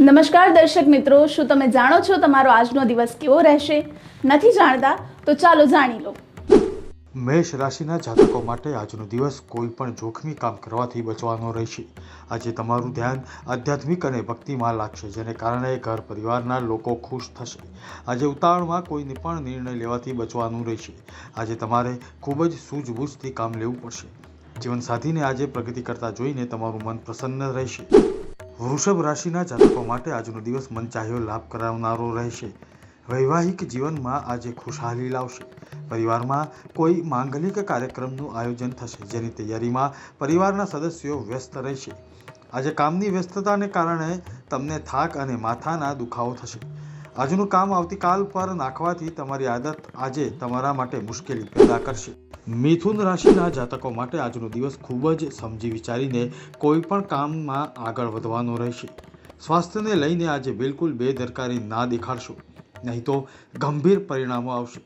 નમસ્કાર દર્શક મિત્રો, શું તમે જાણો છો તમારો આજનો દિવસ કેવો રહેશે? નથી જાણતા તો ચાલો જાણી લો. મેષ રાશિના જાતકો માટે આજનો દિવસ કોઈ પણ જોખમી કામ કરવાથી બચવાનો રહેશે. આજે તમારું ધ્યાન આધ્યાત્મિક અને ભક્તિમાં લાગશે, જેને કારણે ઘર પરિવારના લોકો ખુશ થશે. આજે ઉતાવળમાં કોઈને પણ નિર્ણય લેવાથી બચવાનું રહેશે. આજે તમારે ખૂબ જ સૂઝબૂછથી કામ લેવું પડશે. જીવનસાથીને આજે પ્રગતિ કરતા જોઈને તમારું મન પ્રસન્ન રહેશે. વૃષભ રાશિના જાતકો માટે આજનો દિવસ મનચાહ્યો લાભ કરાવનારો રહેશે. વૈવાહિક જીવનમાં આજે ખુશહાલી લાવશે. પરિવારમાં કોઈ માંગલિક કાર્યક્રમનું આયોજન થશે, જેની તૈયારીમાં પરિવારના સદસ્યો વ્યસ્ત રહેશે. આજે કામની વ્યસ્તતાને કારણે તમને થાક અને માથાના દુખાવો થશે. આજનું કામ આવતીકાલ પર નાખવાથી તમારી આદત આજે તમારા માટે મુશ્કેલી પેદા કરશે. મિથુન રાશિના જાતકો માટે આજનો દિવસ ખૂબ જ સમજી વિચારીને કોઈ પણ કામમાં આગળ વધવાનો રહેશે. સ્વાસ્થ્યને લઈને આજે બિલકુલ બેદરકારી ના દેખાડશો, નહીં તો ગંભીર પરિણામો આવશે.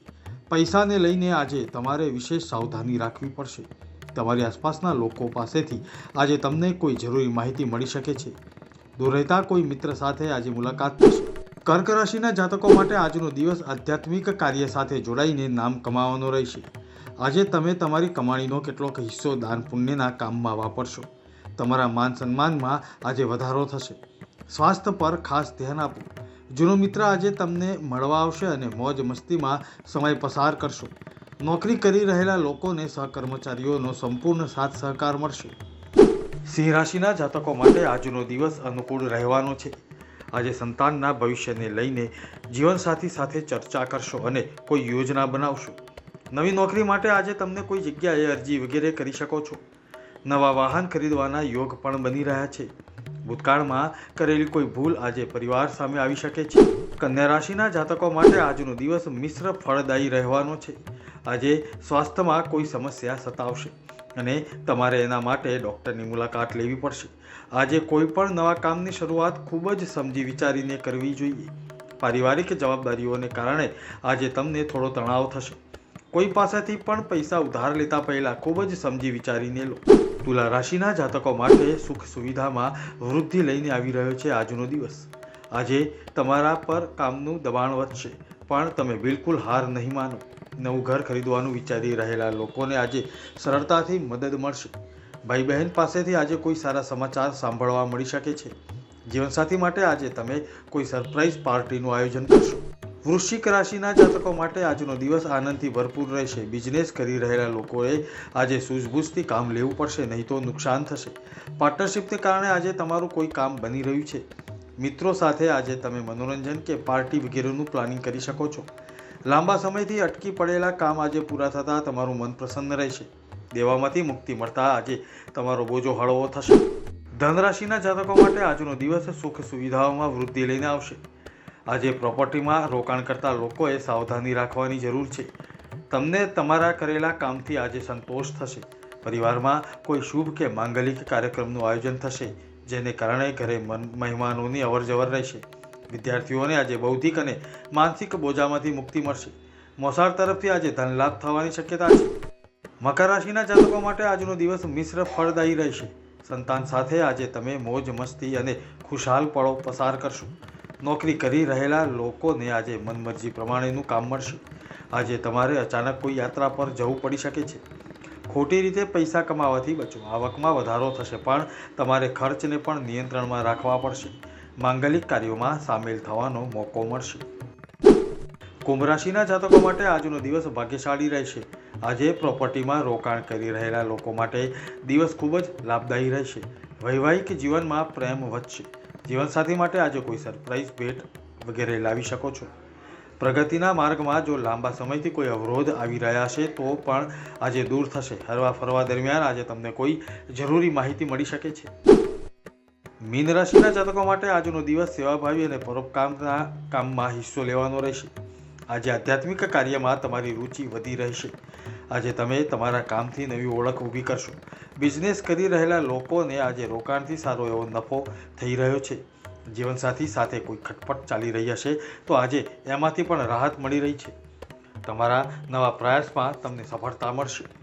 પૈસાને લઈને આજે તમારે વિશેષ સાવધાની રાખવી પડશે. તમારી આસપાસના લોકો પાસેથી આજે તમને કોઈ જરૂરી માહિતી મળી શકે છે. દૂર રહેતા કોઈ મિત્ર સાથે આજે મુલાકાત થશે. કર્ક રાશિના જાતકો માટે આજનો દિવસ આધ્યાત્મિક કાર્ય સાથે જોડાઈને નામ કમાવાનો રહેશે. આજે તમે તમારી કમાણીનો કેટલોક હિસ્સો દાન પુણ્યના કામમાં વાપરશો. તમારા માન સન્માનમાં આજે વધારો થશે. સ્વાસ્થ્ય પર ખાસ ધ્યાન આપો. જૂનો મિત્ર આજે તમને મળવા આવશે અને મોજ મસ્તીમાં સમય પસાર કરશો. નોકરી કરી રહેલા લોકોને સહકર્મચારીઓનો સંપૂર્ણ સાથ સહકાર મળશે. સિંહ રાશિના જાતકો માટે આજનો દિવસ અનુકૂળ રહેવાનો છે. આજે સંતાનના ભવિષ્યને લઈને જીવનસાથી સાથે ચર્ચા કરશો અને કોઈ યોજના બનાવશો. નવી નોકરી માટે આજે તમને કોઈ જગ્યાએ અરજી વગેરે કરી શકો છો. નવા વાહન ખરીદવાના યોગ પણ બની રહ્યા છે. ભૂતકાળમાં કરેલી કોઈ ભૂલ આજે પરિવાર સામે આવી શકે છે. કન્યા રાશિના જાતકો માટે આજનો દિવસ મિશ્ર ફળદાયી રહેવાનો છે. આજે સ્વાસ્થ્યમાં કોઈ સમસ્યા સતાવશે. અને તમારે એના માટે ડૉક્ટરની મુલાકાત લેવી પડશે. આજે કોઈ પણ નવા કામની શરૂઆત ખૂબ જ સમજી વિચારીને કરવી જોઈએ. પારિવારિક જવાબદારીઓને કારણે આજે તમને થોડો તણાવ થશે. કોઈ પાસેથી પણ પૈસા ઉધાર લેતા પહેલાં ખૂબ જ સમજી વિચારીને લો. તુલા રાશિના જાતકો માટે સુખ સુવિધામાં વૃદ્ધિ લઈને આવી રહ્યો છે આજનો દિવસ. આજે તમારા પર કામનું દબાણ વધશે, પણ તમે બિલકુલ હાર નહીં માનો. નવું ઘર ખરીદવાનું વિચારી રહેલા લોકોને આજે સરળતાથી મદદ મળશે. ભાઈ બહેન પાસેથી આજે કોઈ સારા સમાચાર સાંભળવા મળી શકે છે? જીવનસાથી માટે આજે તમે કોઈ સરપ્રાઇઝ પાર્ટીનું આયોજન કરશો? વૃશ્ચિક રાશિના જાતકો માટે આજનો દિવસ આનંદથી ભરપૂર રહેશે. બિઝનેસ કરી રહેલા લોકોએ આજે સૂઝબૂઝથી કામ લેવું પડશે, નહીં તો નુકસાન થશે. પાર્ટનરશિપને કારણે આજે તમારું કોઈ કામ બની રહ્યું છે. મિત્રો સાથે આજે તમે મનોરંજન કે પાર્ટી વગેરેનું પ્લાનિંગ કરી શકો છો. લાંબા સમયથી અટકી પડેલા કામ આજે પૂરા થતાં તમારું મન પ્રસન્ન રહેશે. દેવામાંથી મુક્તિ મળતા આજે તમારો બોજો હળવો થશે. ધનરાશિના જાતકો માટે આજનો દિવસ સુખ સુવિધાઓમાં વૃદ્ધિ લઈને આવશે. આજે પ્રોપર્ટીમાં રોકાણ કરતા લોકોએ સાવધાની રાખવાની જરૂર છે. તમને તમારા કરેલા કામથી આજે સંતોષ થશે. પરિવારમાં કોઈ શુભ કે માંગલિક કાર્યક્રમનું આયોજન થશે, જેને કારણે ઘરે મન મહેમાનોની અવરજવર રહેશે. વિદ્યાર્થીઓને આજે બૌદ્ધિક અને માનસિક બોજામાંથી મુક્તિ મળશે. મોસાળ તરફથી આજે ધન લાભ થવાની શક્યતા છે. મકર રાશિના જાતકો માટે આજનો દિવસ મિશ્ર ફળદાયી રહેશે. સંતાન સાથે આજે તમે મોજ, મસ્તી અને ખુશહાલ પળો પસાર કરશો. નોકરી કરી રહેલા લોકોને આજે મનમરજી પ્રમાણેનું કામ મળશે. આજે તમારે અચાનક કોઈ યાત્રા પર જવું પડી શકે છે. ખોટી રીતે પૈસા કમાવાથી બચો. આવકમાં વધારો થશે, પણ તમારે ખર્ચને પણ નિયંત્રણમાં રાખવા પડશે. માંગલિક કાર્યોમાં સામેલ થવાનો મોકો મળશે. કુંભ રાશિના જાતકો માટે આજનો દિવસ ભાગ્યશાળી રહેશે. આજે પ્રોપર્ટીમાં રોકાણ કરી રહેલા લોકો માટે દિવસ ખૂબ જ લાભદાયી રહેશે. વૈવાહિક જીવનમાં પ્રેમ વધશે. જીવનસાથી માટે આજે કોઈ સરપ્રાઇઝ ભેટ વગેરે લાવી શકો છો. પ્રગતિના માર્ગમાં જો લાંબા સમયથી કોઈ અવરોધ આવી રહ્યા છે, તો પણ આજે દૂર થશે. હરવા ફરવા દરમિયાન આજે તમને કોઈ જરૂરી માહિતી મળી શકે છે. મીન રાશિના જાતકો માટે આજનો દિવસ સેવાભાવી અને પરોપકારના કામમાં હિસ્સો લેવાનો રહેશે. આજે આધ્યાત્મિક કાર્યમાં તમારી રુચિ વધી રહેશે. આજે તમે તમારા કામથી નવી ઓળખ ઊભી કરશો. બિઝનેસ કરી રહેલા લોકોને આજે રોકાણથી સારો એવો નફો થઈ રહ્યો છે. જીવનસાથી સાથે કોઈ ખટપટ ચાલી રહી હશે તો આજે એમાંથી પણ રાહત મળી રહી છે. તમારા નવા પ્રયાસમાં તમને સફળતા મળશે.